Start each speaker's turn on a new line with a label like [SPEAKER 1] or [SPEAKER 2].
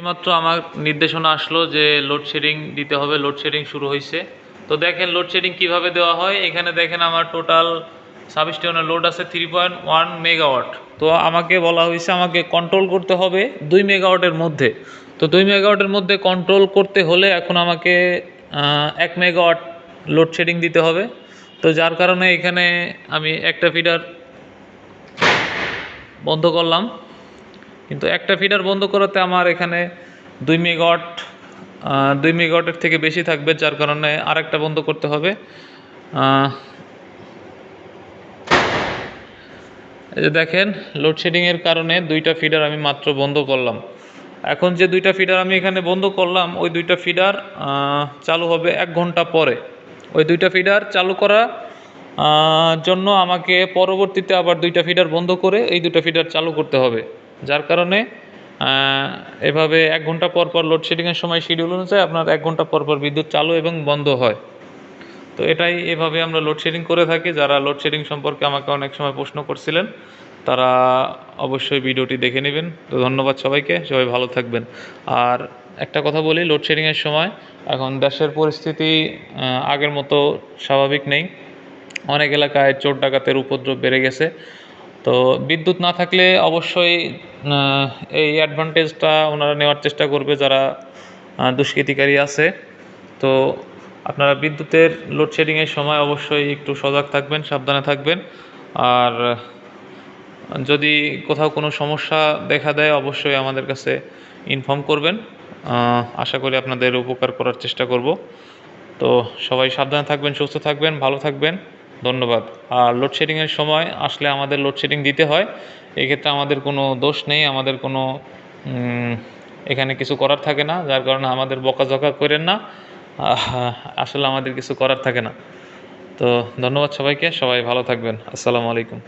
[SPEAKER 1] এইমাত্র আমার নির্দেশনা আসলো যে লোডশেডিং দিতে হবে লোডশেডিং শুরু হয়েছে তো দেখেন লোডশেডিং কীভাবে দেওয়া হয়? এখানে দেখেন আমার টোটাল সাবস্টেশনের লোড আছে থ্রি পয়েন্ট ওয়ান মেগাওয়াট তো আমাকে বলা হয়েছে আমাকে কন্ট্রোল করতে হবে দুই মেগাওয়াটের মধ্যে। তো দুই মেগাওয়াটের মধ্যে কন্ট্রোল করতে হলে এখন আমাকে এক মেগাওয়াট লোডশেডিং দিতে হবে। তো যার কারণে এখানে আমি একটা ফিডার বন্ধ করলাম। কিন্তু একটা ফিডার বন্ধ করাতে আমার এখানে দুই আহ, দুই মেগাওয়াটের থেকে বেশি থাকবে যার কারণে আরেকটা বন্ধ করতে হবে। এই যে দেখেন লোডশেডিংয়ের কারণে দুইটা ফিডার আমি মাত্র বন্ধ করলাম। এখন যে দুইটা ফিডার আমি এখানে বন্ধ করলাম ওই দুইটা ফিডার চালু হবে এক ঘণ্টা পরে। ওই দুইটা ফিডার চালু করা জন্য আমাকে পরবর্তীতে আবার দুইটা ফিডার বন্ধ করে এই দুটো ফিডার চালু করতে হবে। যার কারণে এভাবে এক ঘণ্টা পর পর লোডশেডিংয়ের সময় শিডিউল অনুযায়ী আপনার এক ঘণ্টা পর পর বিদ্যুৎ চালু এবং বন্ধ হয়। তো এটাই এভাবে আমরা লোডশেডিং করে থাকি। যারা লোডশেডিং সম্পর্কে আমাকে অনেক সময় প্রশ্ন করছিলেন, তারা অবশ্যই ভিডিওটি দেখে নেবেন। তো ধন্যবাদ সবাইকে, সবাই ভালো থাকবেন। আর একটা কথা বলি লোডশেডিংয়ের সময় এখন দেশের পরিস্থিতি আগের মতো স্বাভাবিক নেই। অনেক এলাকায় চোর ডাকাতের উপদ্রব বেড়ে গেছে। তো বিদ্যুৎ না থাকলে অবশ্যই এই অ্যাডভান্টেজটা ওনারা নেওয়ার চেষ্টা করবে যারা দুষ্কৃতিকারী আছে। তো আপনারা বিদ্যুতের লোডশেডিংয়ের সময় অবশ্যই একটু সজাগ থাকবেন, সাবধানে থাকবেন। আর যদি কোথাও কোনো সমস্যা দেখা দেয়, অবশ্যই আমাদের কাছে ইনফর্ম করবেন। আশা করি আপনাদের উপকার করার চেষ্টা করব। তো সবাই সাবধানে থাকবেন, সুস্থ থাকবেন, ভালো থাকবেন। ধন্যবাদ। আর লোডশেডিংয়ের সময় আসলে আমাদের লোডশেডিং দিতে হয়। এক্ষেত্রে আমাদের কোনো দোষ নেই, আমাদের কোনো এখানে কিছু করার থাকে না, যার কারণে আমাদের বকাঝকা করেন না। আসলে আমাদের কিছু করার থাকে না। তো ধন্যবাদ সবাইকে, সবাই ভালো থাকবেন। আসসালামু আলাইকুম।